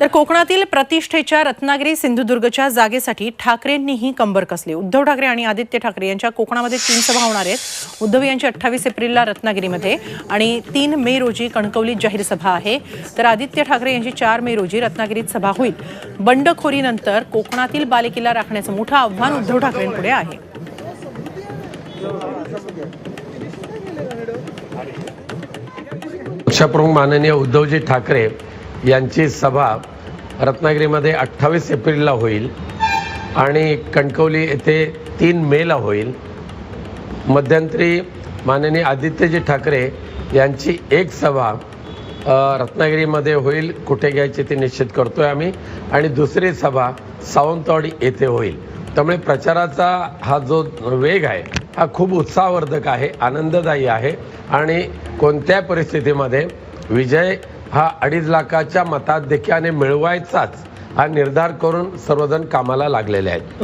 तर कोकणातील प्रतिष्ठेच्या रत्नागिरी सिंधुदुर्गच्या जागेसाठी ठाकरेंनीही कंबर कसली. उद्धव ठाकरे आणि आदित्य ठाकरे यांच्या कोकणामध्ये तीन सभा होणार आहेत. उद्धव यांची अठ्ठावीस एप्रिलला रत्नागिरीमध्ये आणि तीन मे रोजी कणकवलीत जाहीर सभा आहे. तर आदित्य ठाकरे यांची चार मे रोजी रत्नागिरीत सभा होईल. बंडखोरीनंतर कोकणातील बालिकेला राखण्याचं मोठं आव्हान उद्धव ठाकरेंपुढे आहे. पक्षप्रमुख माननीय उद्धवजी ठाकरे यांची सभा रत्नागिरीमध्ये अठ्ठावीस एप्रिलला होईल आणि कणकवली येथे तीन मेला होईल. मध्यंतरी माननीय आदित्यजी ठाकरे यांची एक सभा रत्नागिरीमध्ये होईल कुठे घ्यायची ते निश्चित करतो आहे आम्ही. आणि दुसरी सभा सावंतवाडी येथे होईल. त्यामुळे प्रचाराचा हा जो वेग आहे हा खूप उत्साहवर्धक आहे आनंददायी आहे. आणि कोणत्या परिस्थितीमध्ये विजय हा अडीच लाखाच्या मताधिक्याने मिळवायचाच हा निर्धार करून सर्वजण कामाला लागलेले आहेत.